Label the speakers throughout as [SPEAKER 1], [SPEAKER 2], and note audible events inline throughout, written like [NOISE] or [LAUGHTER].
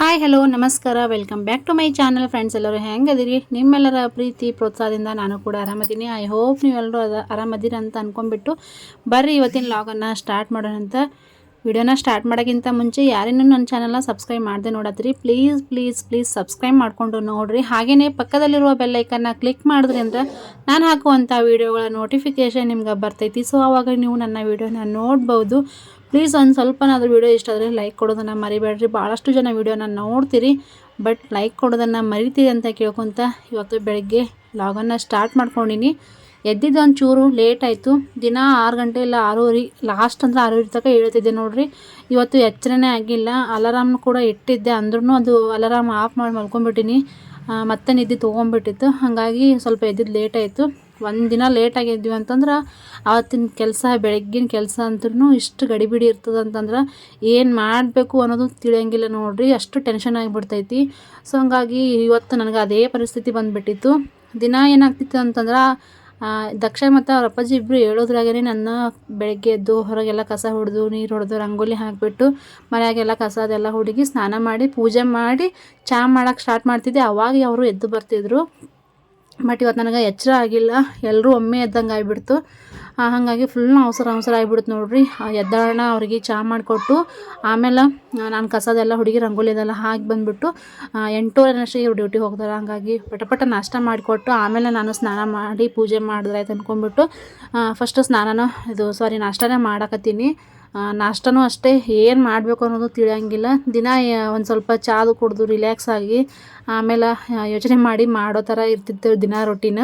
[SPEAKER 1] Hi hello ನಮಸ್ಕಾರ. Welcome back to my channel friends ಎಲ್ಲರೂ ಹೆಂಗದಿರಿ? ನಿಮ್ಮೆಲ್ಲರ ಪ್ರೀತಿ, ಪ್ರೋತ್ಸಾಹದಿಂದ ನಾನು ಕೂಡ ಆರಾಮದೀನಿ. ಐ ಹೋಪ್ ನೀವೆಲ್ಲರೂ ಅದ ಆರಾಮದಿರಿ ಅಂತ ಅಂದ್ಕೊಂಡ್ಬಿಟ್ಟು ಬರ್ರಿ ಇವತ್ತಿನ ಲಾಗನ್ನು ಸ್ಟಾರ್ಟ್ ಮಾಡೋಣ ಅಂತ ವಿಡಿಯೋನ ಸ್ಟಾರ್ಟ್ ಮಾಡೋಕ್ಕಿಂತ ಮುಂಚೆ ಯಾರೇನೂ ನನ್ನ ಚಾನಲ್ನ ಸಬ್ಸ್ಕ್ರೈಬ್ ಮಾಡದೆ ನೋಡತ್ರಿ ಪ್ಲೀಸ್ ಪ್ಲೀಸ್ ಪ್ಲೀಸ್ ಸಬ್ಸ್ಕ್ರೈಬ್ ಮಾಡಿಕೊಂಡು ನೋಡಿರಿ. ಹಾಗೆಯೇ ಪಕ್ಕದಲ್ಲಿರುವ ಬೆಲ್ಲೈಕನ್ನ ಕ್ಲಿಕ್ ಮಾಡಿದ್ರಿ ಅಂದ್ರೆ ನಾನು ಹಾಕುವಂಥ ವೀಡಿಯೋಗಳ ನೋಟಿಫಿಕೇಷನ್ ನಿಮ್ಗೆ ಬರ್ತೈತಿ. ಸೊ ಆವಾಗ ನೀವು ನನ್ನ ವೀಡಿಯೋನ ನೋಡ್ಬೋದು. ಪ್ಲೀಸ್ ಒಂದು ಸ್ವಲ್ಪನಾದರೂ ವೀಡಿಯೋ ಇಷ್ಟ ಆದರೆ ಲೈಕ್ ಕೊಡೋದನ್ನು ಮರಿಬೇಡ್ರಿ. ಭಾಳಷ್ಟು ಜನ ವೀಡಿಯೋನ ನೋಡ್ತೀರಿ ಬಟ್ ಲೈಕ್ ಕೊಡೋದನ್ನು ಮರಿತೀರಿ ಅಂತ ಕೇಳ್ಕೊತ ಇವತ್ತು ಬೆಳಗ್ಗೆ ಲಾಗನ್ನು ಸ್ಟಾರ್ಟ್ ಮಾಡ್ಕೊಂಡಿನಿ. ಎದ್ದಿದ್ದು ಚೂರು ಲೇಟ್ ಆಯಿತು. ದಿನ ಆರು ಗಂಟೆ ಇಲ್ಲ ಆರೂವರೆ ಲಾಸ್ಟ್ ಅಂದ್ರೆ ಆರೂವರೆ ತನಕ ಹೇಳ್ತಿದ್ದೆ ನೋಡಿರಿ. ಇವತ್ತು ಎಚ್ಚರನೇ ಆಗಿಲ್ಲ. ಅಲಾರಾಮ್ ಕೂಡ ಇಟ್ಟಿದ್ದೆ ಅಂದ್ರೂ ಅದು ಅಲಾರಾಮ್ ಆಫ್ ಮಾಡಿ ಮಲ್ಕೊಂಡ್ಬಿಟ್ಟಿನಿ. ಮತ್ತೆ ನಿದ್ದೆ ತೊಗೊಂಡ್ಬಿಟ್ಟಿತ್ತು. ಹಾಗಾಗಿ ಸ್ವಲ್ಪ ಎದ್ದಿದ್ದು ಲೇಟ್ ಆಯಿತು. ಒಂದು ದಿನ ಲೇಟಾಗಿ ಎದ್ವಿ ಅಂತಂದ್ರೆ ಆವತ್ತಿನ ಕೆಲಸ, ಬೆಳಗ್ಗಿನ ಕೆಲಸ ಅಂದ್ರೂ ಇಷ್ಟು ಗಡಿಬಿಡಿ ಇರ್ತದೆ ಅಂತಂದ್ರೆ ಏನು ಮಾಡಬೇಕು ಅನ್ನೋದು ತಿಳಿಯಂಗಿಲ್ಲ ನೋಡ್ರಿ. ಅಷ್ಟು ಟೆನ್ಷನ್ ಆಗಿಬಿಡ್ತೈತಿ. ಸೊ ಹಂಗಾಗಿ ಇವತ್ತು ನನಗೆ ಅದೇ ಪರಿಸ್ಥಿತಿ ಬಂದುಬಿಟ್ಟಿತ್ತು. ದಿನ ಏನಾಗ್ತಿತ್ತು ಅಂತಂದ್ರೆ ದಕ್ಷ ಮತ್ತು ಅವ್ರ ಅಪ್ಪಾಜಿ ಇಬ್ಬರು ಹೇಳೋದ್ರಾಗೇ ನನ್ನ ಬೆಳಗ್ಗೆ ಎದ್ದು ಹೊರಗೆಲ್ಲ ಕಸ ಹೊಡೆದು, ನೀರು ಹೊಡೆದು, ರಂಗೋಲಿ ಹಾಕಿಬಿಟ್ಟು ಮನೆಯಾಗೆಲ್ಲ ಕಸ ಅದೆಲ್ಲ ಹುಡುಗಿ ಸ್ನಾನ ಮಾಡಿ, ಪೂಜೆ ಮಾಡಿ ಚಹಾ ಮಾಡೋಕ್ಕೆ ಸ್ಟಾರ್ಟ್ ಮಾಡ್ತಿದ್ದೆ. ಅವಾಗ ಅವರು ಎದ್ದು ಬರ್ತಿದ್ರು. ಬಟ್ ಇವತ್ತು ನನಗೆ ಎಚ್ಚರ ಆಗಿಲ್ಲ. ಎಲ್ಲರೂ ಒಮ್ಮೆ ಎದ್ದಂಗೆ ಆಗಿಬಿಡ್ತು. ಹಾಗಾಗಿ ಫುಲ್ ಅವಸರ ಅವಸರ ಆಗಿಬಿಡುತ್ತೆ ನೋಡ್ರಿ. ಎದ್ದಾಳಣ ಅವ್ರಿಗೆ ಚಹಾ ಮಾಡಿಕೊಟ್ಟು, ಆಮೇಲೆ ನಾನು ಕಸದೆಲ್ಲ ಹುಡುಗಿ ರಂಗೋಲಿ ಅದೆಲ್ಲ ಹಾಕಿ ಬಂದುಬಿಟ್ಟು ಎಂಟೂವರೆ ಅಷ್ಟೇ ಇವ್ರು ಡ್ಯೂಟಿಗೆ ಹೋಗ್ತಾರೆ. ಹಾಗಾಗಿ ಪಟ ಪಟ ನಾಷ್ಟ ಮಾಡಿಕೊಟ್ಟು, ಆಮೇಲೆ ನಾನು ಸ್ನಾನ ಮಾಡಿ ಪೂಜೆ ಮಾಡಿದ್ರೆ ಆಯ್ತು ಅಂದ್ಕೊಂಬಿಟ್ಟು ಫಸ್ಟು ಸ್ನಾನನ, ಇದು ಸಾರಿ ನಾಷ್ಟನೇ ಮಾಡಕತ್ತೀನಿ. ನಾಷ್ಟನೂ ಅಷ್ಟೇ, ಏನು ಮಾಡಬೇಕು ಅನ್ನೋದು ತಿಳಿಯಂಗಿಲ್ಲ. ದಿನ ಒಂದು ಸ್ವಲ್ಪ ಚಾದು ಕುಡಿದು ರಿಲ್ಯಾಕ್ಸ್ ಆಗಿ, ಆಮೇಲೆ ಯೋಚನೆ ಮಾಡಿ ಮಾಡೋ ಥರ ಇರ್ತಿತ್ತು ದಿನ ರೊಟೀನ್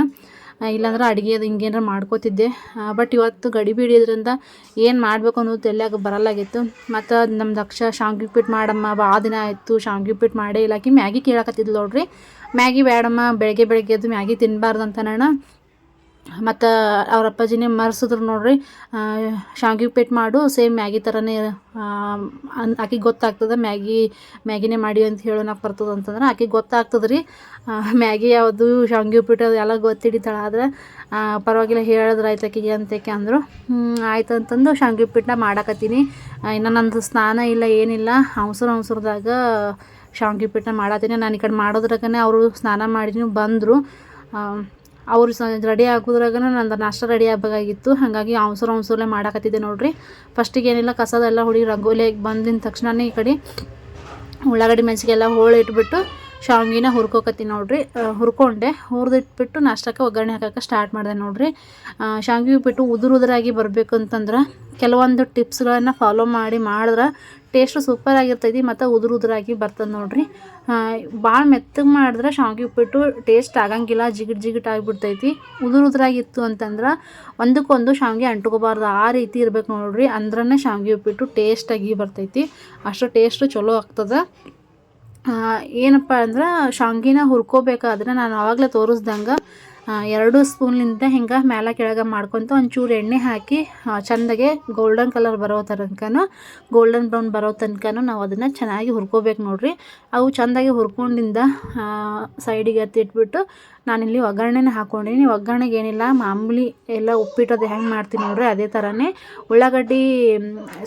[SPEAKER 1] ಇಲ್ಲಾಂದ್ರೆ ಅಡುಗೆ ಅದು ಹಿಂಗೇನಾರ ಮಾಡ್ಕೋತಿದ್ದೆ. ಬಟ್ ಇವತ್ತು ಗಡಿ ಬಿಡಿಯೋದ್ರಿಂದ ಏನು ಮಾಡಬೇಕು ಅನ್ನೋದು ತೆಲ್ಯಾಗ ಬರಲ್ಲಾಗಿತ್ತು. ಮತ್ತು ನಮ್ಮ ದಕ್ಷ ಶಾವ್ಗೆ ಉಪ್ಪಿಟ್ಟು ಮಾಡಮ್ಮ ಭಾಳ ದಿನ ಆಯಿತು ಶಾವ್ಗೆ ಉಪ್ಪಿಟ್ಟು ಮಾಡೇ ಇಲ್ಲಾಕಿ ಮ್ಯಾಗಿ ಕೇಳಕತ್ತಿದ್ಲು ನೋಡ್ರಿ. ಮ್ಯಾಗಿ ಬೇಡಮ್ಮ ಬೆಳಗ್ಗೆ ಬೆಳಗ್ಗೆ ಅದು ಮ್ಯಾಗಿ ತಿನ್ನಬಾರ್ದು ಅಂತ ನಾನು ಮತ್ತು ಅವ್ರ ಅಪ್ಪಾಜಿನೇ ಮರ್ಸಿದ್ರು ನೋಡ್ರಿ. ಶಾವ್ಗೆ ಉಪ್ಪಿಟ್ಟು ಮಾಡು, ಸೇಮ್ ಮ್ಯಾಗಿ ಥರನೇ ಆಕಿಗೆ ಗೊತ್ತಾಗ್ತದೆ, ಮ್ಯಾಗಿ, ಮ್ಯಾಗಿನೇ ಮಾಡಿ ಅಂತ ಹೇಳೋಣಕ್ಕೆ ಬರ್ತದೆ ಅಂತಂದ್ರೆ ಆಕಿಗೆ ಗೊತ್ತಾಗ್ತದೆ ರೀ ಮ್ಯಾಗಿ ಯಾವುದು, ಶಾವ್ಗೆ ಉಪ್ಪಿಟ್ಟು ಅದು ಎಲ್ಲ ಗೊತ್ತಿಡಿತಾಳೆ ಆದ್ರೆ ಪರವಾಗಿಲ್ಲ ಹೇಳಿದ್ರೆ ಆಯ್ತು ಆಕಿಗೆ ಅಂತಕ್ಕೆ ಅಂದರು. ಆಯ್ತು ಅಂತಂದು ಶಾವ್ಗೆ ಉಪ್ಪಿಟ್ಟನ್ನ ಮಾಡಾಕತ್ತೀನಿ. ಇನ್ನು ನಂದು ಸ್ನಾನ ಇಲ್ಲ, ಏನಿಲ್ಲ ಅವಸರ ಅವಸರದಾಗ ಶಾವ್ಗೆ ಉಪ್ಪಿಟ್ಟನ್ನ ಮಾಡತ್ತೀನಿ ನಾನು ಈ ಕಡೆ ಮಾಡೋದ್ರಾಗನೇ ಅವರು ಸ್ನಾನ ಮಾಡಿ ಬಂದರು. ಅವ್ರು ಸ ರೆಡಿ ಆಗೋದ್ರಾಗ ನಂದು ನಾಷ್ಟ ರೆಡಿ ಆಗಬೇಕಾಗಿತ್ತು. ಹಾಗಾಗಿ ಅವಸರ ಅವಸರಲೆ ಮಾಡಾಕತ್ತಿದ್ದೆ ನೋಡಿರಿ. ಫಸ್ಟಿಗೆ ಏನಿಲ್ಲ, ಕಸದೆಲ್ಲ ಹುಡುಗಿ ರಂಗೋಲಿ ಬಂದಿದ್ದ ತಕ್ಷಣನೇ ಈ ಕಡೆ ಉಳ್ಳಾಗಡ್ಡಿ ಮೆಣಸಿಗೆಲ್ಲ ಹೋಳು ಇಟ್ಬಿಟ್ಟು ಶಾವ್ಗಿನ ಹುರ್ಕೋಕತ್ತೀನಿ ನೋಡಿರಿ. ಹುರ್ಕೊಂಡೆ. ಹುರಿದಿಟ್ಬಿಟ್ಟು ನಾಷ್ಟಕ್ಕೆ ಒಗ್ಗರಣೆ ಹಾಕೋಕೆ ಸ್ಟಾರ್ಟ್ ಮಾಡಿದೆ ನೋಡಿರಿ. ಶಾವ್ಗೆ ಬಿಟ್ಟು ಉದುರು ಉದುರಾಗಿ ಬರಬೇಕು ಅಂತಂದ್ರೆ ಕೆಲವೊಂದು ಟಿಪ್ಸ್ಗಳನ್ನು ಫಾಲೋ ಮಾಡಿ ಮಾಡಿದ್ರೆ ಟೇಸ್ಟು ಸೂಪರ್ ಆಗಿರ್ತೈತಿ, ಮತ್ತು ಉದುರು ಉದುರಾಗಿ ಬರ್ತದೆ ನೋಡಿರಿ. ಭಾಳ ಮೆತ್ತಗೆ ಮಾಡಿದ್ರೆ ಶಾವಿಗೆ ಉಪ್ಪಿಟ್ಟು ಟೇಸ್ಟ್ ಆಗಂಗಿಲ್ಲ, ಜಿಗಿಟ್ ಜಿಗಿಟ್ ಆಗಿಬಿಡ್ತೈತಿ. ಉದುರು ಉದುರಾಗಿತ್ತು ಅಂತಂದ್ರೆ ಒಂದಕ್ಕೊಂದು ಶಾವಿಗೆ ಅಂಟ್ಕೋಬಾರ್ದು, ಆ ರೀತಿ ಇರ್ಬೇಕು ನೋಡಿರಿ. ಅಂದ್ರೇ ಶಾವಿಗೆ ಉಪ್ಪಿಟ್ಟು ಟೇಸ್ಟಾಗಿ ಬರ್ತೈತಿ, ಅಷ್ಟು ಟೇಸ್ಟು ಚಲೋ ಆಗ್ತದೆ. ಏನಪ್ಪ ಅಂದ್ರೆ ಶಾವಿಗೆನ ಹುರ್ಕೋಬೇಕಾದ್ರೆ ನಾನು ಆವಾಗಲೇ ತೋರಿಸ್ದಂಗೆ ಎರಡು ಸ್ಪೂನ್ಲಿಂದ ಹಿಂಗೆ ಮೇಲೆ ಕೆಳಗೆ ಮಾಡ್ಕೊತ ಒಂಚೂರು ಎಣ್ಣೆ ಹಾಕಿ ಚೆಂದಾಗೆ ಗೋಲ್ಡನ್ ಕಲರ್ ಬರೋ ತನಕನೂ ಗೋಲ್ಡನ್ ಬ್ರೌನ್ ಬರೋ ತನಕನೂ ನಾವು ಅದನ್ನು ಚೆನ್ನಾಗಿ ಹುರ್ಕೋಬೇಕು ನೋಡಿರಿ. ಅವು ಚೆಂದಾಗಿ ಹುರ್ಕೊಂಡಿಂದ ಸೈಡಿಗೆ ಎತ್ತಿಟ್ಬಿಟ್ಟು ನಾನಿಲ್ಲಿ ಒಗ್ಗರಣೆನ ಹಾಕ್ಕೊಂಡಿನಿ ಒಗ್ಗರಣೆಗೆ ಏನಿಲ್ಲ, ಮಾಮೂಲಿ ಎಲ್ಲ ಉಪ್ಪಿಟ್ಟದು ಹೆಂಗೆ ಮಾಡ್ತೀನಿ ನೋಡ್ರಿ, ಅದೇ ಥರನೇ ಉಳ್ಳಾಗಡ್ಡಿ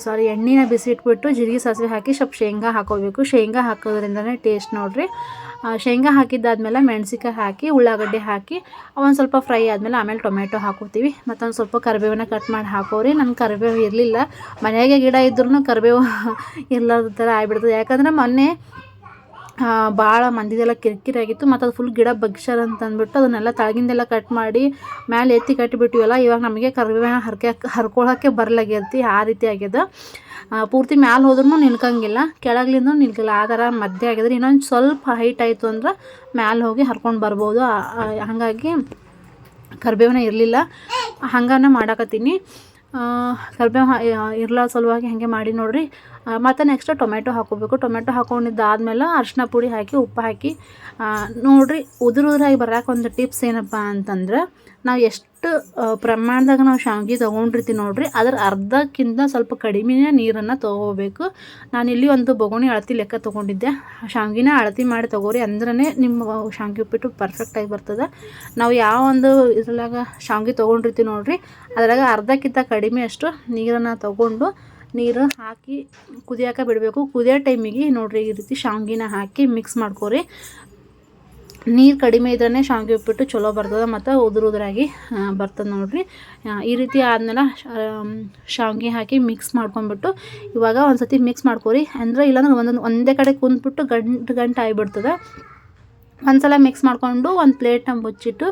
[SPEAKER 1] ಸಾರಿ ಎಣ್ಣೆನ ಬಿಸಿ ಇಟ್ಬಿಟ್ಟು ಜೀರಿಗೆ ಸಾಸಿವೆ ಹಾಕಿ ಸ್ವಲ್ಪ ಶೇಂಗಾ ಹಾಕೋಬೇಕು. ಶೇಂಗಾ ಹಾಕೋದ್ರಿಂದನೇ ಟೇಸ್ಟ್ ನೋಡಿರಿ. ಶೇಂಗಾ ಹಾಕಿದ್ದಾದಮೇಲೆ ಮೆಣಸಿಕಾಯಿ ಹಾಕಿ, ಉಳ್ಳಾಗಡ್ಡೆ ಹಾಕಿ ಒಂದು ಸ್ವಲ್ಪ ಫ್ರೈ ಆದಮೇಲೆ ಆಮೇಲೆ ಟೊಮೆಟೊ ಹಾಕೋತೀವಿ. ಮತ್ತೊಂದು ಸ್ವಲ್ಪ ಕರಿಬೇವನ್ನ ಕಟ್ ಮಾಡಿ ಹಾಕೋರಿ. ನನ್ನ ಕರಿಬೇವು ಇರಲಿಲ್ಲ. ಮನೆಯಾಗೆ ಗಿಡ ಇದ್ರೂ ಕರಿಬೇವು [LAUGHS] ಇರ್ಲಾರ್ದ ಥರ ಆಗಿಬಿಡ್ತದೆ. ಯಾಕಂದ್ರೆ ಮೊನ್ನೆ ಭಾಳ ಮಂದಿದೆಲ್ಲ ಕಿರಿಕಿರಿ ಆಗಿತ್ತು. ಮತ್ತು ಅದು ಫುಲ್ ಗಿಡ ಬಗ್ಸ್ಯಾರ ಅಂತ ಅಂದ್ಬಿಟ್ಟು ಅದನ್ನೆಲ್ಲ ತಳಗಿಂದೆಲ್ಲ ಕಟ್ ಮಾಡಿ ಮ್ಯಾಲೆ ಎತ್ತಿ ಕಟ್ಟಿಬಿಟ್ಟಿವಲ್ಲ ಇವಾಗ ನಮಗೆ ಕರಿಬೇವಿನ ಹರಕೆ, ಹರ್ಕೊಳಕ್ಕೆ ಬರಲಾಗ್ಯತಿ ಆ ರೀತಿ ಆಗ್ಯದ. ಪೂರ್ತಿ ಮ್ಯಾಲೆ ಹೋದ್ರೂ ನಿಲ್ಕಂಗಿಲ್ಲ. ಕೆಳಗ್ಲಿಂದ ನಿಲ್ಕಿಲ್ಲ. ಆ ಥರ ಮಧ್ಯೆ ಆಗಿದ್ರೆ ಇನ್ನೊಂದು ಸ್ವಲ್ಪ ಹೈಟ್ ಆಯಿತು ಅಂದ್ರೆ ಮ್ಯಾಲೆ ಹೋಗಿ ಹರ್ಕೊಂಡು ಬರ್ಬೋದು. ಹಾಗಾಗಿ ಕರಿಬೇವನ ಇರಲಿಲ್ಲ. ಹಂಗನ ಮಾಡಾಕತ್ತೀನಿ. ಕರಿಬೇವು ಇರ್ಲ ಸಲುವಾಗಿ ಹಾಗೆ ಮಾಡಿ ನೋಡಿರಿ. ಮತ್ತು ನೆಕ್ಸ್ಟ್ ಟೊಮೆಟೊ ಹಾಕೋಬೇಕು. ಟೊಮೆಟೊ ಹಾಕೊಂಡಿದ್ದಾದ್ಮೇಲೆ ಅರಿಶಿನ ಪುಡಿ ಹಾಕಿ, ಉಪ್ಪು ಹಾಕಿ ನೋಡಿರಿ ಉದುರು ಉದುರಾಗಿ ಬರೋಕೆ ಒಂದು ಟಿಪ್ಸ್ ಏನಪ್ಪ ಅಂತಂದ್ರೆ ನಾವು ಎಷ್ಟು ಪ್ರಮಾಣದಾಗ ನಾವು ಶಾವ್ಗೆ ತೊಗೊಂಡಿರ್ತೀವಿ ನೋಡಿರಿ. ಅದ್ರ ಅರ್ಧಕ್ಕಿಂತ ಸ್ವಲ್ಪ ಕಡಿಮೆನೇ ನೀರನ್ನು ತೊಗೋಬೇಕು. ನಾನಿಲ್ಲಿ ಒಂದು ಬೊಗೋಣಿ ಅಳತಿ ಲೆಕ್ಕ ತೊಗೊಂಡಿದ್ದೆ. ಶಾವ್ಗಿನ ಅಳತಿ ಮಾಡಿ ತೊಗೋರಿ ಅಂದ್ರೆ ನಿಮ್ಮ ಶಾವ್ಗೆ ಉಪ್ಪಿಟ್ಟು ಪರ್ಫೆಕ್ಟಾಗಿ ಬರ್ತದೆ. ನಾವು ಯಾವ ಒಂದು ಇದ್ರಾಗ ಶಾವ್ಗೆ ತೊಗೊಂಡಿರ್ತೀವಿ ನೋಡಿರಿ, ಅದ್ರಾಗ ಅರ್ಧಕ್ಕಿಂತ ಕಡಿಮೆ ಅಷ್ಟು ನೀರನ್ನು ತೊಗೊಂಡು ನೀರು ಹಾಕಿ ಕುದಿಯಾಕ ಬಿಡಬೇಕು. ಕುದಿಯೋ ಟೈಮಿಗೆ ನೋಡಿರಿ ಈ ರೀತಿ ಶಾವ್ಗಿನ ಹಾಕಿ ಮಿಕ್ಸ್ ಮಾಡ್ಕೊರಿ. ನೀರು ಕಡಿಮೆ ಇದ್ರೇ ಶಾವಿಗೆ ಉಪ್ಪಿಟ್ಟು ಚಲೋ ಬರ್ತದೆ ಮತ್ತು ಉದುರು ಉದುರಾಗಿ ಬರ್ತದೆ ನೋಡಿರಿ. ಈ ರೀತಿ ಆದಮೇಲೆ ಶಾವಿಗೆ ಹಾಕಿ ಮಿಕ್ಸ್ ಮಾಡ್ಕೊಂಬಿಟ್ಟು ಇವಾಗ ಒಂದು ಸತಿ ಮಿಕ್ಸ್ ಮಾಡ್ಕೊರಿ. ಅಂದರೆ ಇಲ್ಲಾಂದ್ರೆ ಒಂದೊಂದು, ಒಂದೇ ಕಡೆ ಕುಂದ್ಬಿಟ್ಟು ಗಂಟು ಗಂಟು ಆಗಿಬಿಡ್ತದೆ. ಒಂದು ಸಲ ಮಿಕ್ಸ್ ಮಾಡಿಕೊಂಡು ಒಂದು ಪ್ಲೇಟ್ನ ಮುಚ್ಚಿಟ್ಟು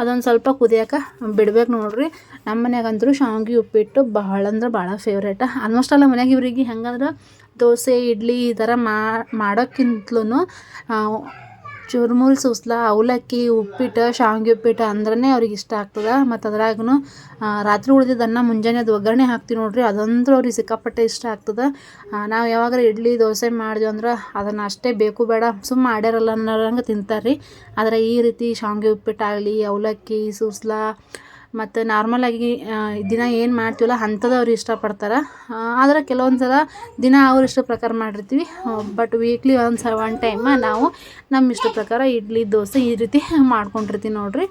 [SPEAKER 1] ಅದೊಂದು ಸ್ವಲ್ಪ ಕುದಿಯೋಕೆ ಬಿಡ್ಬೇಕು ನೋಡಿರಿ. ನಮ್ಮ ಮನ್ಯಾಗಂತೂ ಶಾವಿಗೆ ಉಪ್ಪಿಟ್ಟು ಭಾಳ ಅಂದ್ರೆ ಭಾಳ ಫೇವ್ರೇಟ ಆಲ್ಮೋಸ್ಟ್ ಎಲ್ಲ ಮನೆಯಾಗ ಇವ್ರಿಗೆ ಹೆಂಗಂದ್ರೆ ದೋಸೆ, ಇಡ್ಲಿ ಈ ಥರ ಮಾಡೋಕ್ಕಿಂತಲೂ ಚುರುಮುರಿ ಸೂಸ್ಲ, ಅವಲಕ್ಕಿ, ಉಪ್ಪಿಟ್ಟು, ಶಾವ್ಗೆ ಉಪ್ಪಿಟ್ಟು ಅಂದ್ರೆ ಅವ್ರಿಗೆ ಇಷ್ಟ ಆಗ್ತದೆ. ಮತ್ತು ಅದ್ರಾಗೂ ರಾತ್ರಿ ಉಳ್ದಿದ್ದನ್ನು ಮುಂಜಾನೆ ಅದು ಒಗ್ಗರಣೆ ಹಾಕ್ತೀವಿ ನೋಡಿರಿ ಅದಂದ್ರೆ ಅವ್ರಿಗೆ ಸಿಕ್ಕಾಪಟ್ಟೆ ಇಷ್ಟ ಆಗ್ತದೆ. ನಾವು ಯಾವಾಗಾರ ಇಡ್ಲಿ, ದೋಸೆ ಮಾಡಿದ್ವಿ ಅಂದ್ರೆ ಅದನ್ನು ಅಷ್ಟೇ ಬೇಕು ಬೇಡ ಸುಮ್ಮ ಮಾಡ್ಯಾರಲ್ಲ ಅನ್ನೋರಂಗೆ ತಿಂತಾರೆ ರೀ ಆದರೆ ಈ ರೀತಿ ಶಾವ್ಗೆ ಉಪ್ಪಿಟ್ಟಾಗಲಿ ಅವಲಕ್ಕಿ, ಸೂಸ್ಲ ಮತ್ತು ನಾರ್ಮಲಾಗಿ ದಿನ ಏನು ಮಾಡ್ತೀವಲ್ಲ ಅಂಥದ್ದು ಅವ್ರು ಇಷ್ಟಪಡ್ತಾರೆ ಆದ್ರೆ ಕೆಲವೊಂದು ಸಲ ದಿನ ಅವ್ರ ಇಷ್ಟ ಪ್ರಕಾರ ಮಾಡಿರ್ತೀವಿ. ಬಟ್ ವೀಕ್ಲಿ ಒಂದು ಸ ಒನ್ ಟೈಮ್ ನಾವು ನಮ್ಮ ಇಷ್ಟ ಪ್ರಕಾರ ಇಡ್ಲಿ, ದೋಸೆ ಈ ರೀತಿ ಮಾಡ್ಕೊಂಡಿರ್ತೀವಿ ನೋಡಿರಿ.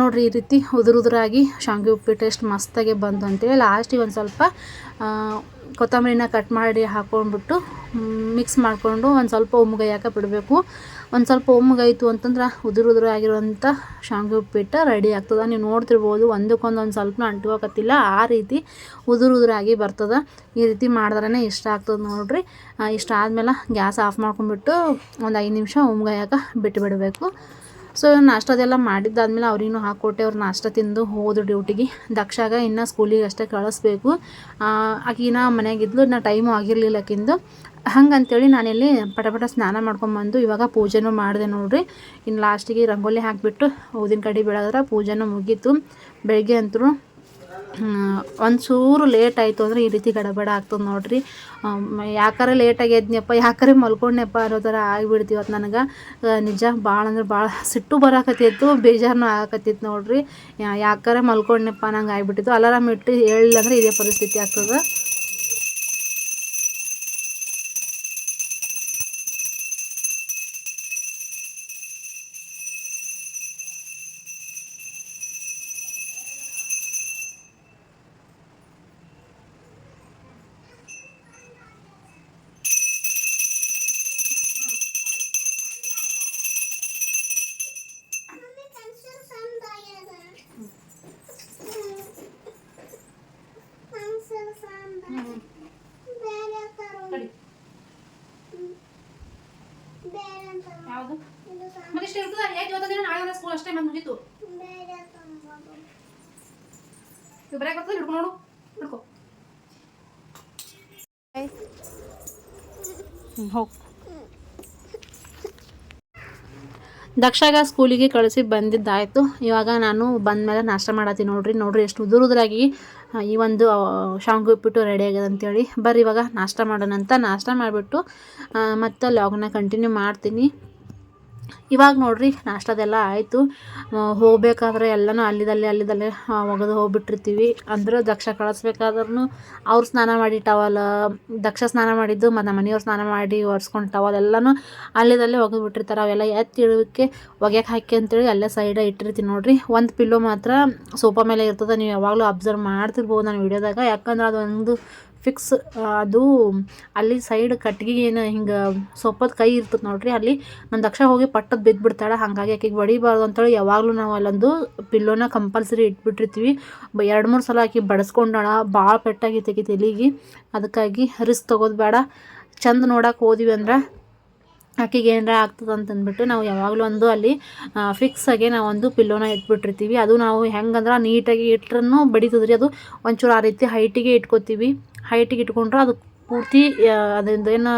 [SPEAKER 1] ನೋಡಿರಿ ಈ ರೀತಿ ಉದುರು ಉದುರಾಗಿ ಶಾವಿಗೆ ಉಪ್ಪಿಟ್ಟು ಎಷ್ಟು ಮಸ್ತಾಗೆ ಬಂತು ಅಂತೇಳಿ ಲಾಸ್ಟಿಗೆ ಒಂದು ಸ್ವಲ್ಪ ಕೊತ್ತಂಬರಿನ ಕಟ್ ಮಾಡಿ ಹಾಕ್ಕೊಂಡ್ಬಿಟ್ಟು ಮಿಕ್ಸ್ ಮಾಡಿಕೊಂಡು ಒಂದು ಸ್ವಲ್ಪ ಉಮ್ಮಗಾಯಕ್ಕೆ ಬಿಡಬೇಕು ಒಂದು ಸ್ವಲ್ಪ ಉಮ್ಮಗಾಯಿತು ಅಂತಂದ್ರೆ ಉದುರು ಉದುರು ಆಗಿರುವಂಥ ಶಾವಿಗೆ ಉಪ್ಪಿಟ್ಟು ರೆಡಿ ಆಗ್ತದೆ. ನೀವು ನೋಡ್ತಿರ್ಬೋದು ಒಂದಕ್ಕೊಂದು ಒಂದು ಸ್ವಲ್ಪ ಅಂಟುವಕತ್ತಿಲ್ಲ ಆ ರೀತಿ ಉದುರು ಉದುರಾಗಿ ಬರ್ತದೆ. ಈ ರೀತಿ ಮಾಡಿದ್ರೇ ಇಷ್ಟ ಆಗ್ತದೆ ನೋಡಿರಿ. ಇಷ್ಟ ಆದಮೇಲೆ ಗ್ಯಾಸ್ ಆಫ್ ಮಾಡ್ಕೊಂಡ್ಬಿಟ್ಟು ಒಂದು ಐದು ನಿಮಿಷ ಉಮ್ಗಾಯಕ್ಕೆ ಬಿಟ್ಟು ಬಿಡಬೇಕು ಸೊ ನಾಷ್ಟದೆಲ್ಲ ಮಾಡಿದ್ದಾದ್ಮೇಲೆ ಅವ್ರಿಗೂ ಹಾಕ್ಕೊಟ್ಟೆ ಅವ್ರು ನಾಷ್ಟ ತಿಂದು ಹೋದ್ರು ಡ್ಯೂಟಿಗೆ. ದಕ್ಷಾಗ ಇನ್ನು ಸ್ಕೂಲಿಗೆ ಅಷ್ಟೇ ಕಳಿಸ್ಬೇಕು. ಆಕಿನ ಮನೆಯಾಗಿದ್ಲು ನಾ ಟೈಮು ಆಗಿರಲಿಲ್ಲ ಆಕಿಂದು. ಹಂಗಂತೇಳಿ ನಾನಿಲ್ಲಿ ಪಟ ಪಟ ಸ್ನಾನ ಮಾಡ್ಕೊಂಬಂದು ಇವಾಗ ಪೂಜೆನೂ ಮಾಡಿದೆ ನೋಡ್ರಿ. ಇನ್ನು ಲಾಸ್ಟಿಗೆ ರಂಗೋಲಿ ಹಾಕಿಬಿಟ್ಟು ಊದಿನ ಕಡೆ ಬೆಳಗಿದ್ರೆ ಪೂಜೆನೂ ಮುಗೀತು. ಬೆಳಗ್ಗೆ ಅಂತೂ ಒಂದು ಲೇಟ್ ಆಯಿತು ಅಂದರೆ ಈ ರೀತಿ ಗಡಬಡ ಆಗ್ತದೆ ನೋಡಿರಿ. ಯಾಕಾರೆ ಲೇಟಾಗಿ ಎದ್ನಪ್ಪ, ಯಾಕಾರೆ ಮಲ್ಕೊಂಡೆಪ್ಪ ಅನ್ನೋ ಥರ ಆಗಿಬಿಡ್ತೀವಿ ನನಗೆ. ನಿಜ ಭಾಳ ಅಂದ್ರೆ ಭಾಳ ಸಿಟ್ಟು ಬರಾಕತ್ತಿತ್ತು, ಬೇಜಾರನು ಆಗಕತ್ತಿತ್ತು ನೋಡಿರಿ. ಯಾಕಾರೆ ಮಲ್ಕೊಂಡೆಪ್ಪ ನಂಗೆ ಆಗಿಬಿಟ್ಟಿತ್ತು. ಅಲಾರಾಮ್ ಇಟ್ಟು ಹೇಳಿಲ್ಲ ಅಂದರೆ ಇದೇ ಪರಿಸ್ಥಿತಿ ಆಗ್ತದೆ. ಅಷ್ಟೇ ಮತ್ತೆ ಮುಗೀತು. ಇದು ಬರೆಯಕ್ಕೆ ಬರ್ತದೆ ಹಿಡ್ಕೊ ನೋಡು. ದಕ್ಷಾಗ ಸ್ಕೂಲಿಗೆ ಕಳಿಸಿ ಬಂದಿದ್ದಾಯಿತು. ಇವಾಗ ನಾನು ಬಂದ ಮೇಲೆ ನಾಷ್ಟ ಮಾಡತ್ತೀನಿ ನೋಡ್ರಿ. ನೋಡ್ರಿ ಎಷ್ಟು ಉದುರು ಉದುರಾಗಿ ಈ ಒಂದು ಶಾಂಗು ಉಪ್ಪಿಟ್ಟು ರೆಡಿ ಆಗ್ಯದ ಅಂತೇಳಿ. ಬರ್ರಿ ಇವಾಗ ನಾಷ್ಟ ಮಾಡೋಣ ಅಂತ ನಾಷ್ಟ ಮಾಡಿಬಿಟ್ಟು ಮತ್ತು ಲಾಗ್ನ ಕಂಟಿನ್ಯೂ ಮಾಡ್ತೀನಿ. ಇವಾಗ ನೋಡ್ರಿ ನಾಷ್ಟದೆಲ್ಲ ಆಯಿತು. ಹೋಗಬೇಕಾದ್ರೆ ಎಲ್ಲನೂ ಅಲ್ಲಿದಲ್ಲಿ, ಅಲ್ಲಿದಲ್ಲೇ ಒಗೆದು ಹೋಗ್ಬಿಟ್ಟಿರ್ತೀವಿ. ಅಂದ್ರೆ ದಕ್ಷ ಕಳಿಸ್ಬೇಕಾದ್ರೂ ಅವ್ರು ಸ್ನಾನ ಮಾಡಿ ಟವಲ್ ದಕ್ಷ ಸ್ನಾನ ಮಾಡಿದ್ದು ಮತ್ತು ಮನೆಯವ್ರು ಸ್ನಾನ ಮಾಡಿ ಒರೆಸ್ಕೊಂಡು ಟವಲ್ ಎಲ್ಲನೂ ಅಲ್ಲಿದಲ್ಲೇ ಒಗೆದು ಬಿಟ್ಟಿರ್ತಾರೆ. ಅವೆಲ್ಲ ಎತ್ತಿ ಇಡೋಕ್ಕೆ ಒಗ್ಯಕ್ಕೆ ಹಾಕಿ ಅಂತೇಳಿ ಅಲ್ಲೇ ಸೈಡ ಇಟ್ಟಿರ್ತೀನಿ ನೋಡ್ರಿ. ಒಂದು ಪಿಲ್ಲೋ ಮಾತ್ರ ಸೋಫಾ ಮೇಲೆ ಇರ್ತದೆ. ನೀವು ಯಾವಾಗಲೂ ಅಬ್ಸರ್ವ್ ಮಾಡ್ತಿರ್ಬೋದು ನಾನು ವಿಡಿಯೋದಾಗ ಯಾಕಂದ್ರೆ ಅದೊಂದು ಫಿಕ್ಸ್ ಅದು ಅಲ್ಲಿ ಸೈಡ್ ಕಟ್ಗೆಗೆ ಏನು ಹಿಂಗೆ ಸೊಪ್ಪದ ಕೈ ಇರ್ತದೆ ನೋಡ್ರಿ, ಅಲ್ಲಿ ನನ್ನ ದಕ್ಷ ಹೋಗಿ ಪಟ್ಟದ ಬಿದ್ದುಬಿಡ್ತಾಳೆ ಹಾಗಾಗಿ ಆಕೆಗೆ ಬಡಿಬಾರ್ದು ಅಂತೇಳಿ ಯಾವಾಗಲೂ ನಾವು ಅಲ್ಲೊಂದು ಪಿಲ್ಲೋನ ಕಂಪಲ್ಸರಿ ಇಟ್ಬಿಟ್ಟಿರ್ತೀವಿ. ಎರಡು ಮೂರು ಸಲ ಆಕೆ ಬಡಿಸ್ಕೊಂಡಾಳ ಭಾಳ ಪೆಟ್ಟಾಗಿ ಆಕೆ ತಲೆಗೆ. ಅದಕ್ಕಾಗಿ ರಿಸ್ಕ್ ತೊಗೋದು ಬೇಡ. ಚಂದ ನೋಡಕ್ಕೆ ಹೋದಿವಿ ಅಂದ್ರೆ ಆಕೆಗೆ ಏನಾರ ಆಗ್ತದೆ ಅಂತಂದ್ಬಿಟ್ಟು ನಾವು ಯಾವಾಗಲೂ ಒಂದು ಅಲ್ಲಿ ಫಿಕ್ಸ್ ಆಗಿ ನಾವು ಒಂದು ಪಿಲ್ಲೋನ ಇಟ್ಬಿಟ್ಟಿರ್ತೀವಿ. ಅದು ನಾವು ಹೆಂಗಂದ್ರೆ ನೀಟಾಗಿ ಇಟ್ರೂ ಬಡಿತದ್ರಿ. ಅದು ಒಂಚೂರು ಆ ರೀತಿ ಹೈಟಿಗೆ ಇಟ್ಕೋತೀವಿ. ಹೈಟಿಗೆ ಇಟ್ಕೊಂಡ್ರೆ ಅದು ಪೂರ್ತಿ ಅದರಿಂದ ಏನು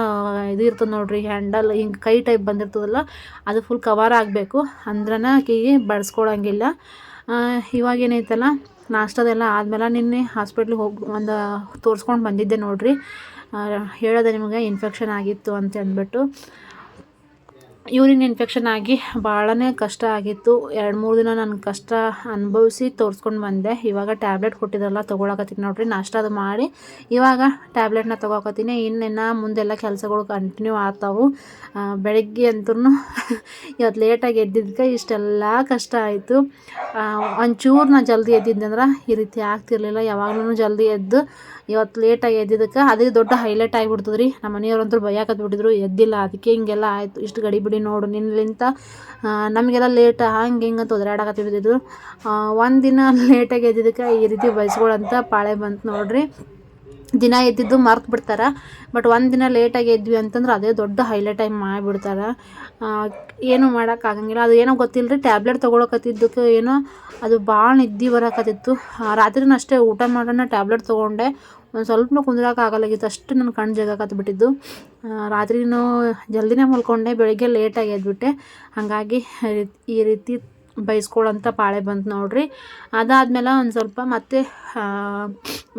[SPEAKER 1] ಇದು ಇರ್ತದೆ ನೋಡಿರಿ ಹ್ಯಾಂಡಲ್ ಹಿಂಗೆ ಕೈ ಟೈಪ್ ಬಂದಿರ್ತದಲ್ಲ, ಅದು ಫುಲ್ ಕವರ್ ಆಗಬೇಕು. ಅಂದ್ರನ ಆಕೆಗೆ ಬಡಿಸ್ಕೊಳಂಗಿಲ್ಲ ಇವಾಗ ಏನೈತಲ್ಲ ನಾಷ್ಟದೆಲ್ಲ ಆದಮೇಲೆ ನಿನ್ನೆ ಹಾಸ್ಪಿಟ್ಲಿಗೆ ಹೋಗಿ, ಒಂದು ತೋರಿಸ್ಕೊಂಡು ಬಂದಿದ್ದೆ ನೋಡಿರಿ. ಹೇಳೋದೆ ನಿಮಗೆ ಇನ್ಫೆಕ್ಷನ್ ಆಗಿತ್ತು ಅಂತ ಅಂದ್ಬಿಟ್ಟು ಯೂರಿನ್ ಇನ್ಫೆಕ್ಷನ್ ಆಗಿ ಭಾಳನೇ ಕಷ್ಟ ಆಗಿತ್ತು. ಎರಡು ಮೂರು ದಿನ ನಾನು ಕಷ್ಟ ಅನುಭವಿಸಿ ತೋರಿಸ್ಕೊಂಡು ಬಂದೆ. ಇವಾಗ ಟ್ಯಾಬ್ಲೆಟ್ ಕೊಟ್ಟಿದ್ರಲ್ಲ ತೊಗೊಳಕತ್ತೀನಿ ನೋಡ್ರಿ. ನಾಷ್ಟ ಅದು ಮಾಡಿ ಇವಾಗ ಟ್ಯಾಬ್ಲೆಟ್ನ ತೊಗೊಳಕತ್ತೀನಿ. ಇನ್ನೇನು ಮುಂದೆಲ್ಲ ಕೆಲಸಗಳು ಕಂಟಿನ್ಯೂ ಆಗ್ತಾವು. ಬೆಳಗ್ಗೆ ಅಂತೂ ಇವತ್ತು ಲೇಟಾಗಿ ಎದ್ದಿದ್ದಕ್ಕೆ ಇಷ್ಟೆಲ್ಲ ಕಷ್ಟ ಆಯಿತು. ಒಂಚೂರು ನಾನು ಜಲ್ದಿ ಎದ್ದಿದ್ದೆ ಅಂದ್ರೆ ಈ ರೀತಿ ಆಗ್ತಿರ್ಲಿಲ್ಲ. ಯಾವಾಗಲೂ ಜಲ್ದಿ ಎದ್ದು ಇವತ್ತು ಲೇಟಾಗಿ ಎದ್ದಿದ್ದಕ್ಕೆ, ಅದೇ ದೊಡ್ಡ ಹೈಲೈಟ್ ಆಗಿಬಿಡ್ತದೆ ರೀ ನಮ್ಮ ಮನೆಯವ್ರಂತೂ ಬಿಟ್ಟಿದ್ರು, ಎದ್ದಿಲ್ಲ, ಅದಕ್ಕೆ ಹಿಂಗೆಲ್ಲ ಆಯಿತು. ಇಷ್ಟು ಗಡಿ ಬಿಡಿ ನೋಡು ನಿನ್ನಲಿಂತ ನಮಗೆಲ್ಲ ಲೇಟ್ ಹಂಗೆ ಹಿಂಗೆ ಅಂತ ಒಂದು ದಿನ ಲೇಟಾಗಿ ಎದ್ದಿದ್ದಕ್ಕೆ ಈ ರೀತಿ ಬಯಸ್ಕೊಳಂತ ಪಾಳೆ ಬಂತು ನೋಡ್ರಿ. ದಿನ ಎದ್ದಿದ್ದು ಮರ್ತು ಬಿಡ್ತಾರೆ. ಬಟ್ ಒಂದು ದಿನ ಲೇಟಾಗಿ ಎದ್ವಿ ಅಂತಂದ್ರೆ ಅದೇ ದೊಡ್ಡ ಹೈಲೈಟ್ ಆಗಿ ಮಾಡಿಬಿಡ್ತಾರೆ. ಏನು ಮಾಡೋಕ್ಕಾಗಂಗಿಲ್ಲ ಅದು ಏನೋ ಗೊತ್ತಿಲ್ಲ ರೀ ಟ್ಯಾಬ್ಲೆಟ್ ತೊಗೊಳಕತ್ತಿದ್ದಕ್ಕೆ ಏನೋ ಅದು ಭಾಳ ನಿದ್ದೆ ಬರಕತ್ತಿತ್ತು. ರಾತ್ರಿನೂ ಅಷ್ಟೇ ಊಟ ಮಾಡೋಣ ಟ್ಯಾಬ್ಲೆಟ್ ತೊಗೊಂಡೆ. ಒಂದು ಸ್ವಲ್ಪನೂ ಕುಂದ್ರಕ್ಕಾಗಲ್ಲಾಗಿತ್ತು ಅಷ್ಟು ನನ್ನ ಕಣ್ಣು ಜಗಾಕತ್ತು ಬಿಟ್ಟಿದ್ದು. ರಾತ್ರಿನೂ ಜಲ್ದಿನೇ ಮಲ್ಕೊಂಡೆ. ಬೆಳಗ್ಗೆ ಲೇಟಾಗಿ ಎದ್ಬಿಟ್ಟೆ. ಹಾಗಾಗಿ ಈ ರೀತಿ ಬೈಸ್ಕೊಳ್ಳೋಂಥ ಪಾಳೆ ಬಂತು ನೋಡ್ರಿ. ಅದಾದ್ಮೇಲೆ ಒಂದು ಸ್ವಲ್ಪ ಮತ್ತೆ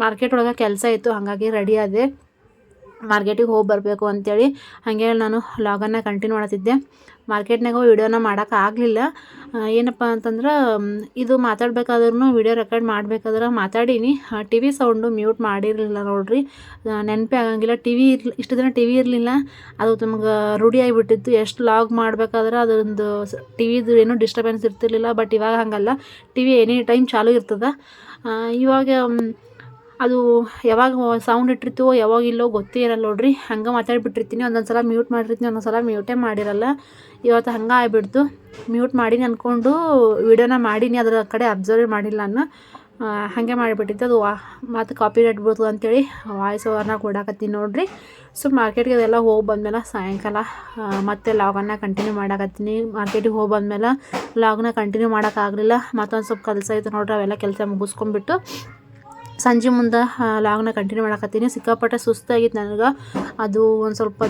[SPEAKER 1] ಮಾರ್ಕೆಟ್ ಒಳಗೆ ಕೆಲಸ ಇತ್ತು, ಹಾಗಾಗಿ ರೆಡಿ ಆದೆ. ಮಾರ್ಕೆಟಿಗೆ ಹೋಗಿ ಬರಬೇಕು ಅಂತೇಳಿ ಹಾಗೆ ನಾನು ಲಾಗನ್ನ ಕಂಟಿನ್ಯೂ ಮಾಡ್ತಿದ್ದೆ. ಮಾರ್ಕೆಟ್ನಾಗ ವೀಡಿಯೋನ ಮಾಡೋಕ್ಕಾಗಲಿಲ್ಲ ಏನಪ್ಪ ಅಂತಂದ್ರೆ ಇದು ಮಾತಾಡ್ಬೇಕಾದ್ರೂ ವಿಡಿಯೋ ರೆಕಾರ್ಡ್ ಮಾಡಬೇಕಾದ್ರೆ ಮಾತಾಡೀನಿ. ಟಿ ವಿ ಸೌಂಡು ಮ್ಯೂಟ್ ಮಾಡಿರಲಿಲ್ಲ ನೋಡಿರಿ. ನೆನಪೇ ಆಗಂಗಿಲ್ಲ. ಟಿ ವಿ ಇರ್ಲಿ, ಇಷ್ಟು ದಿನ ಟಿ ವಿ ಇರಲಿಲ್ಲ. ಅದು ನಮ್ಗೆ ರೂಢಿ ಆಗಿಬಿಟ್ಟಿತ್ತು. ಎಷ್ಟು ಲಾಗ್ ಮಾಡಬೇಕಾದ್ರೆ ಅದೊಂದು ಟಿ ವಿದು ಏನೂ ಡಿಸ್ಟರ್ಬೆನ್ಸ್ ಇರ್ತಿರ್ಲಿಲ್ಲ. ಬಟ್ ಇವಾಗ ಹಾಗಲ್ಲ. ಟಿ ವಿ ಎನಿ ಟೈಮ್ ಚಾಲೂ ಇರ್ತದೆ. ಇವಾಗ ಅದು ಯಾವಾಗ ಸೌಂಡ್ ಇಟ್ಟಿರ್ತೀವೋ ಯಾವಾಗ ಇಲ್ಲೋ ಗೊತ್ತೇ ಇರಲ್ಲ ನೋಡ್ರಿ. ಹಂಗೆ ಮಾತಾಡ್ಬಿಟ್ಟಿರ್ತೀನಿ. ಒಂದೊಂದು ಸಲ ಮ್ಯೂಟ್ ಮಾಡಿರ್ತೀನಿ ಒಂದೊಂದು ಸಲ ಮ್ಯೂಟೇ ಮಾಡಿರಲ್ಲ. ಇವತ್ತು ಹಂಗೆ ಆಗ್ಬಿಡ್ತು. ಮ್ಯೂಟ್ ಮಾಡೀನಿ ಅಂದ್ಕೊಂಡು ವೀಡಿಯೋನ ಮಾಡೀನಿ, ಅದರ ಕಡೆ ಅಬ್ಸರ್ವ್ ಮಾಡಿಲ್ಲ ನಾನು. ಹಾಗೆ ಮಾಡಿಬಿಟ್ಟಿತ್ತು. ಅದು ವಾ ಮತ್ತು ಕಾಪಿ ರೈಟ್ ಬೀಳ್ತದೆ ಅಂತೇಳಿ ವಾಯ್ಸ್ ಓವರ್ನ ಕೊಡಾಕತ್ತೀನಿ ನೋಡ್ರಿ. ಸೊ ಮಾರ್ಕೆಟ್ಗೆ ಅದೆಲ್ಲ ಹೋಗಿ ಬಂದಮೇಲೆ ಸಾಯಂಕಾಲ ಮತ್ತೆ ಲಾಗನ್ನ ಕಂಟಿನ್ಯೂ ಮಾಡಾಕತ್ತೀನಿ. ಮಾರ್ಕೆಟಿಗೆ ಹೋಗಿ ಬಂದಮೇಲೆ ಲಾಗ್ನ ಕಂಟಿನ್ಯೂ ಮಾಡೋಕ್ಕಾಗಲಿಲ್ಲ ಮತ್ತೊಂದು ಸ್ವಲ್ಪ ಕೆಲಸ ಇತ್ತು ನೋಡ್ರಿ, ಅವೆಲ್ಲ ಕೆಲಸ ಮುಗಿಸ್ಕೊಂಡ್ಬಿಟ್ಟು. ಸಂಜೆ ಮುಂದೆ ಲಾಗ್ನ ಕಂಟಿನ್ಯೂ ಮಾಡಕತ್ತೀನಿ. ಸಿಕ್ಕಾಪಟ್ಟೆ ಸುಸ್ತಾಗಿತ್ತು ನನಗೆ. ಅದು ಒಂದು ಸ್ವಲ್ಪ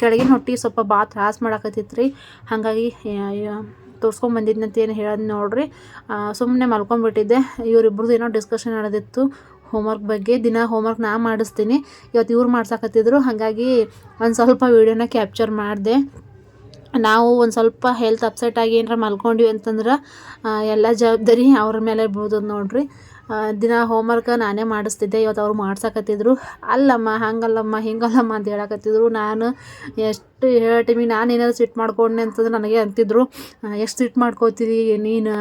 [SPEAKER 1] ಕೆಳಗಿನ ಹೊಟ್ಟೆ ಸ್ವಲ್ಪ ಭಾಳ ತ್ರಾಸ ಮಾಡಕತ್ತಿತ್ತು ರೀ ಹಾಗಾಗಿ ತೋರಿಸ್ಕೊಂಬಂದಿದ್ನಂತ ಏನು ಹೇಳೋದು ನೋಡ್ರಿ. ಸುಮ್ಮನೆ ಮಲ್ಕೊಂಡ್ಬಿಟ್ಟಿದ್ದೆ ಇವರಿಬ್ರದ್ದು ಏನೋ ಡಿಸ್ಕಷನ್ ನಡೆದಿತ್ತು. ಹೋಮ್ವರ್ಕ್ ಬಗ್ಗೆ. ದಿನ ಹೋಮ್ವರ್ಕ್ ನಾ ಮಾಡಿಸ್ತೀನಿ. ಇವತ್ತು ಇವ್ರು ಮಾಡ್ಸಕತ್ತಿದ್ರು. ಹಾಗಾಗಿ ಒಂದು ಸ್ವಲ್ಪ ವೀಡಿಯೋನ ಕ್ಯಾಪ್ಚರ್ ಮಾಡಿದೆ. ನಾವು ಒಂದು ಸ್ವಲ್ಪ ಹೆಲ್ತ್ ಅಪ್ಸೆಟ್ ಆಗಿ ಏನಾರ ಮಲ್ಕೊಂಡ್ವಿ ಅಂತಂದ್ರೆ ಎಲ್ಲ ಜವಾಬ್ದಾರಿ ಅವ್ರ ಮೇಲೆ ಬೀಳ್ತದೆ ನೋಡಿರಿ. ದಿನ ಹೋಮ್ವರ್ಕ್ ನಾನೇ ಮಾಡಿಸ್ತಿದ್ದೆ ಇವತ್ತು ಅವ್ರು ಮಾಡ್ಸಕತ್ತಿದ್ರು. ಅಲ್ಲಮ್ಮ, ಹಂಗಲ್ಲಮ್ಮ, ಹಿಂಗಲ್ಲಮ್ಮ ಅಂತ ಹೇಳಕತ್ತಿದ್ರು. ನಾನು ಎಷ್ಟು ಹೇಳೋ ಟೈಮಿಗೆ ನಾನು ಏನಾದ್ರು ಸಿಟ್ಟು ಮಾಡ್ಕೊಂಡೆ ಅಂತಂದ್ರೆ ನನಗೆ ಅಂತಿದ್ರು ಎಷ್ಟು ಸಿಟ್ಟು ಮಾಡ್ಕೋತೀರಿ, ನೀನು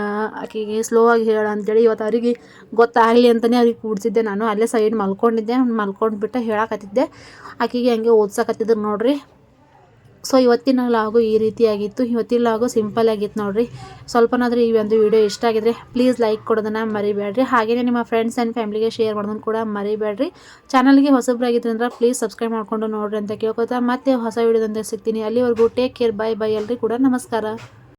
[SPEAKER 1] ಆಕೆಗೆ ಸ್ಲೋ ಆಗಿ ಹೇಳ ಅಂತೇಳಿ ಇವತ್ತು ಅವರಿಗೆ ಗೊತ್ತಾಗಲಿ ಅಂತಲೇ ಅವ್ರಿಗೆ ಕೂಡಿಸಿದ್ದೆ. ನಾನು ಅಲ್ಲೇ ಸೈಡ್ ಮಲ್ಕೊಂಡಿದ್ದೆ, ಮಲ್ಕೊಂಡ್ಬಿಟ್ಟು ಹೇಳಕತ್ತಿದ್ದೆ. ಆಕೆಗೆ ಹಂಗೆ ಓದ್ಸಕತ್ತಿದ್ರು ನೋಡಿರಿ. ಸೊ ಇವತ್ತಿನ ಲಾಗು ಈ ರೀತಿಯಾಗಿತ್ತು. ಇವತ್ತಿನ ಲಾಗು ಸಿಂಪಲ್ ಆಗಿತ್ತು ನೋಡಿರಿ. ಸ್ವಲ್ಪನಾದರೂ ಈ ಒಂದು ವಿಡಿಯೋ ಇಷ್ಟ ಆಗಿದ್ರೆ ಪ್ಲೀಸ್ ಲೈಕ್ ಕೊಡೋದನ್ನ ಮರಿಬೇಡ್ರಿ. ಹಾಗೆಯೇ ನಿಮ್ಮ ಫ್ರೆಂಡ್ಸ್ ಆ್ಯಂಡ್ ಫ್ಯಾಮಿಲಿಗೆ ಶೇರ್ ಮಾಡೋದನ್ನು ಕೂಡ ಮರಿಬೇಡ್ರಿ. ಚಾನಲ್ಗೆ ಅಂದ್ರೆ ಪ್ಲೀಸ್ ಸಬ್ಸ್ಕ್ರೈಬ್ ಮಾಡ್ಕೊಂಡು ನೋಡ್ರಿ ಅಂತ ಕೇಳ್ಕೊತಾ ಮತ್ತೆ ಹೊಸ ವಿಡಿಯೋದಂತೆ ಸಿಗ್ತೀನಿ. ಅಲ್ಲಿವರೆಗೂ ಟೇಕ್ ಕೇರ್ ಬೈ ಬೈ ಎಲ್ಲರಿಗೂ ಕೂಡ ನಮಸ್ಕಾರ.